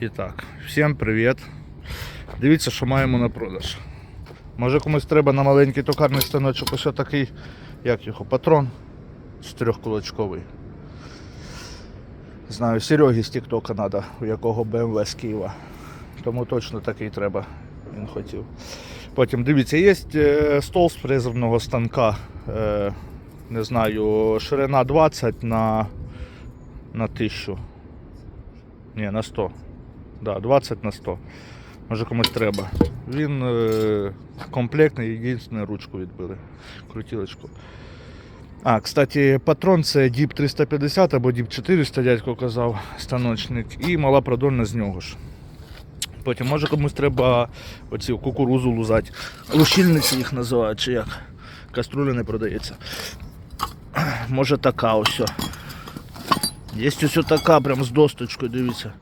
І так, всім привіт. Дивіться, що маємо на продаж. Може комусь треба на маленький токарний станочок ось такий, як його, патрон чотирьохкулачковий. Знаю, Сереги з Тіктока треба, у якого BMW з Києва. Тому точно такий треба. Він хотів. Потім дивіться, є е, стол з фрезерного станка. Е, не знаю, ширина 20 на, на 1000. Ні, на 100. Да, 20 на 100. Може комусь треба. Він е, комплектний, єдине ручку відбили. Крутілочку. А, кстати, патрон це DIP 350 або DIP 400, дядько казав, станочник, і мала продольна з нього ж. Потім, може комусь треба оці кукурузу лузати. Лущильниці їх називають, чи як. Каструля не продається. Може така ось. Є ось така, прям з досточкою, дивіться.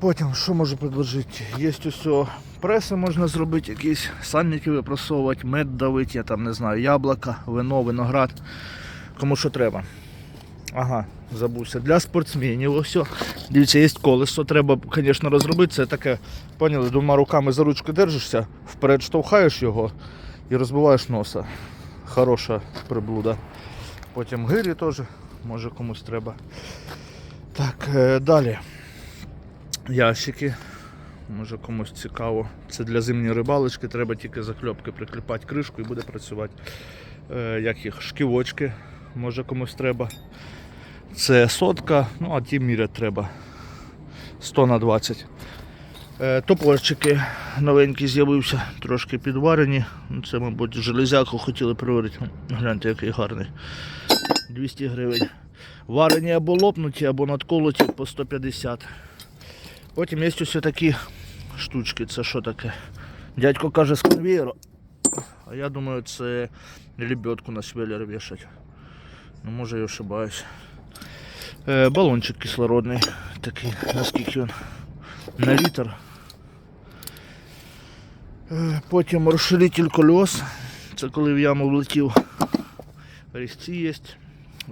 Потім, що можу предложити? Є о, преси можна зробити, якісь сальники випросовувати, мед давити, я там не знаю, яблука, вино, виноград. Кому що треба. Ага, забувся. Для спортсменів ось. Дивіться, є колесо, треба, звісно, розробити. Це таке, поняли, двома руками за ручку держишся, вперед штовхаєш його і розбиваєш носа. Хороша приблуда. Потім гирі теж, може комусь треба. Так, е, далі. Ящики. Може комусь цікаво. Це для зимньої рибалочки, треба тільки закльопки прикліпати кришку і буде працювати. Е, як їх шківочки, може комусь треба. Це сотка, ну а ті мірять треба. 100 на 20. Е, топорчики новенькі з'явився, трошки підварені. Ну, Це, мабуть, железяку хотіли приварити. Гляньте, який гарний. 200 гривень. Варені або лопнуті, або надколоті по 150. Потім є ось такі штучки. Це що таке? Дядько каже з конвейера. А я думаю, це лебедку на швеллер вішать. Ну, може я ошибаюсь. Е, балончик кислородний. Такий, наскільки він? На літр. Е, потім розширитель кольос. Це коли в яму влетів. Різці є.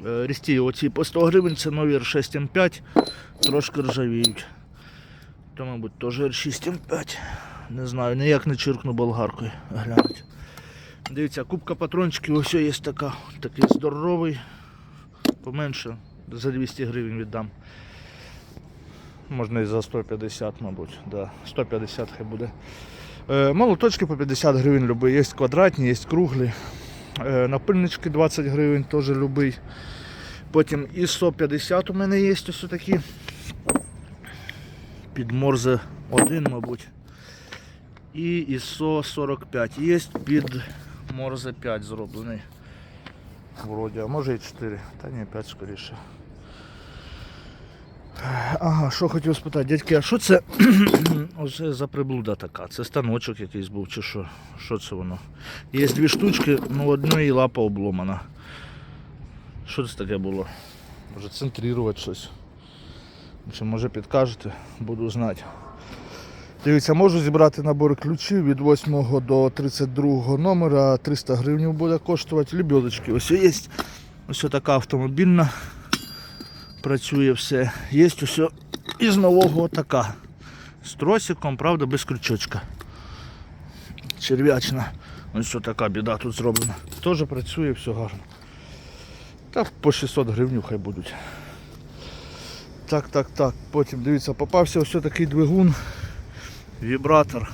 Е, Різці оці по 100 гривень, це нові R6 М5, трошки ржавіють. То, мабуть, теж R6 М5. Не знаю, ніяк не чиркну болгаркою. Глянуть. Дивіться, кубка патрончиків ось є така, такий здоровий. Поменше, за 200 гривень віддам. Можна і за 150, мабуть. Да, 150 хай буде. Е, молоточки по 50 гривень любий. Є квадратні, є круглі. Е, напильнички 20 гривень теж любий. Потім і 150 у мене є ось такі. Під Морзе 1, мабуть. І ISO 45. Є під Морзе 5 зроблений. Вроді, а може і 4. Та ні, 5 скоріше. Ага, що хотів спитати, дядьки, а що це оце за приблуда така? Це станочок якийсь був чи що? Що це воно? Є дві штучки, ну одної лапа обломана. Що це таке було? Може центрувати щось. Чи може підкажете, буду знати. Дивіться, можу зібрати набор ключів від 8 до 32 номера, 300 гривень буде коштувати. Лебедочки ось є. Ось така автомобільна. Працює все. Є ось із нового така. З тросиком, правда, без крючочка. Черв'ячна. Ось така біда тут зроблена. Теж працює, все гарно. Та по 600 гривень хай будуть. Так, так, так. Потім дивіться, попався ось такий двигун. Вібратор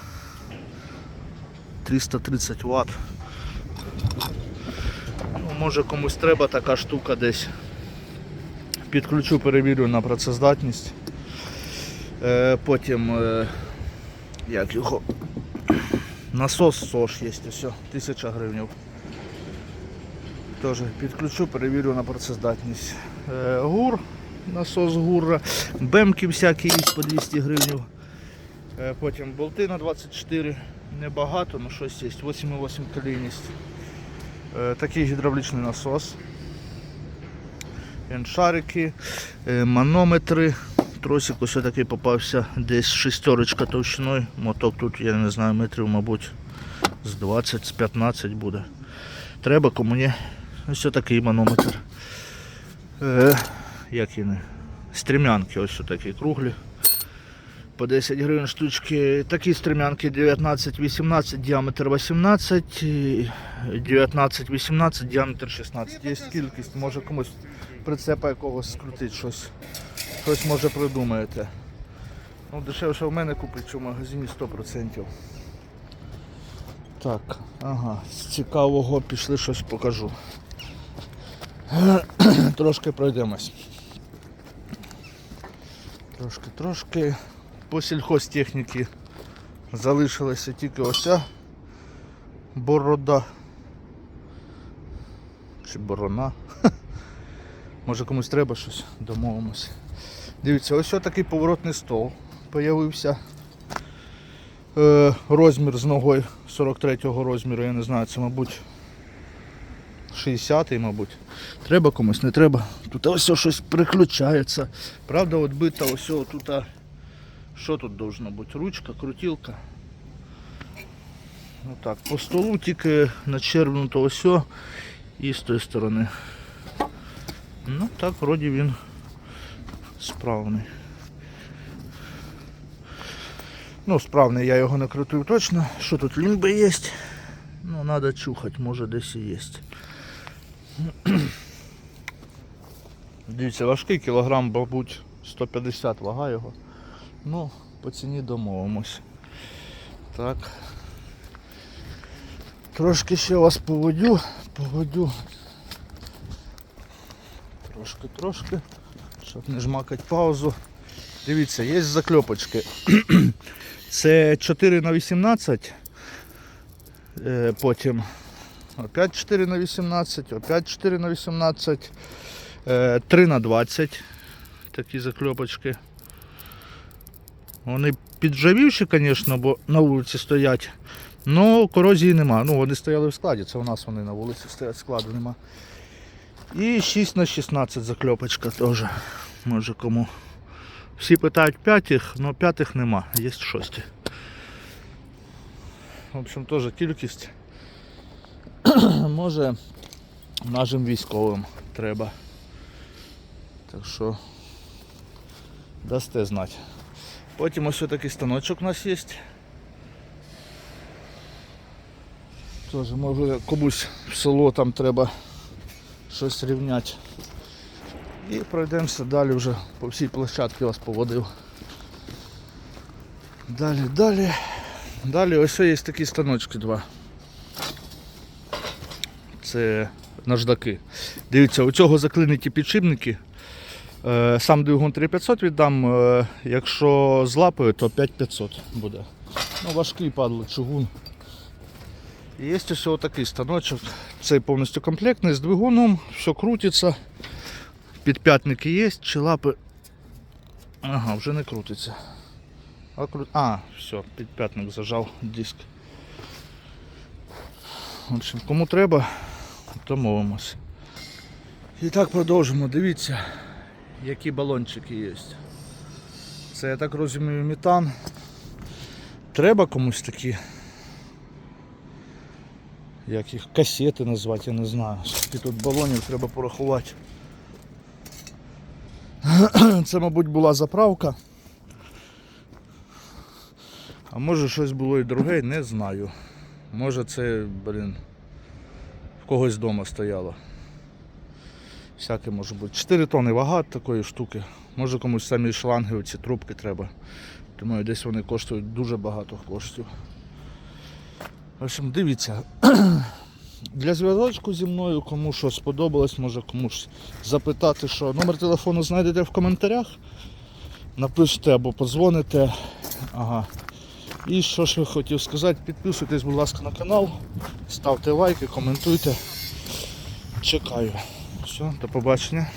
330 Вт. Ну, може комусь треба така штука десь. Підключу, перевірю на працездатність. Е, потім е, як його насос СОЖ є, все, 1000 гривень. Теж підключу, перевірю на працездатність. Е, гур, насос гурра, бемки всякі є по 200 гривень. Е, Потім болти на 24, небагато, але щось є, 8,8 колійність. Е, Такий гідравлічний насос. Шарики, е, манометри. Тросик ось такий попався десь шестерочка товщиною. Моток тут, я не знаю, метрів, мабуть, з 20, з 15 буде. Треба кому ні. Ось такий манометр. Як він? стрімянки, ось такі круглі. По 10 гривень штучки. Такі стрімянки 19-18, діаметр 18, 19-18, діаметр 16. Є кількість, може комусь прицепа якогось скрутить щось. Щось може придумаєте. Ну, дешевше в мене купить, в магазині 100%. Так, ага, з цікавого пішли щось покажу. Трошки пройдемось. Трошки, трошки. По сільхозтехніці залишилася тільки оця борода. Чи борона. Може комусь треба щось, домовимося. Дивіться, ось такий поворотний стол появився. Е, розмір з ногою 43-го розміру, я не знаю, це мабуть 60-й, мабуть. Треба комусь, не треба. Тут ось щось приключається. Правда, от бита ось тут. Що тут должно бути? Ручка, крутілка. Ну так, по столу тільки начерпнуто ось і з тої сторони. Ну так, вроді він справний. Ну, справний, я його не точно. Що тут лімби є? Ну, треба чухати, може десь і є. Дивіться, важкий кілограм, мабуть, 150 вага його. Ну, по ціні домовимось. Так. Трошки ще вас поводю, поводю. Трошки, трошки, щоб не жмакати паузу. Дивіться, є закльопочки. Це 4 на 18. Е, Потім опять 4 на 18, опять 4 на 18, е, 3 на 20. Такі закльопочки. Вони піджавівші, звісно, бо на вулиці стоять. Ну, корозії нема. Ну, вони стояли в складі, це у нас вони на вулиці стоять, складу нема. І 6 на 16 закльопочка теж. Може кому. Всі питають п'ятих, але п'ятих нема, є шості. В общем, теж кількість. Може нашим військовим треба. Так що дасте знати. Потім ось такий станочок у нас є. Теж може комусь в село там треба щось рівняти. І пройдемося далі вже по всій площадці вас поводив. Далі, далі. Далі ось є такі станочки два. Це наждаки. Дивіться, у цього заклинені підшипники. Е, Сам двигун 3500 віддам, е, якщо з лапою, то 5500 буде. Ну, важкий падло чугун. Є ось такий станочок. Цей повністю комплектний з двигуном, все крутиться. Підп'ятники є, чи лапи. Ага, вже не крутиться. А, кру... а все, підп'ятник зажав диск. В общем, кому треба, домовимось. І так продовжимо. Дивіться, які балончики є. Це я так розумію метан. Треба комусь такі. Як їх касети назвати, я не знаю. Скільки тут балонів треба порахувати. Це, мабуть, була заправка. А може щось було і друге, не знаю. Може це, блін, в когось вдома стояло. Всяке може бути. 4 тони вага такої штуки. Може комусь самі шланги, оці трубки треба. Думаю, десь вони коштують дуже багато коштів. В общем, дивіться. Для зв'язочку зі мною, кому що сподобалось, може комусь запитати, що номер телефону знайдете в коментарях. Напишете або подзвоните. Ага. І що ж я хотів сказати, підписуйтесь, будь ласка, на канал, ставте лайки, коментуйте. Чекаю. Все, до побачення.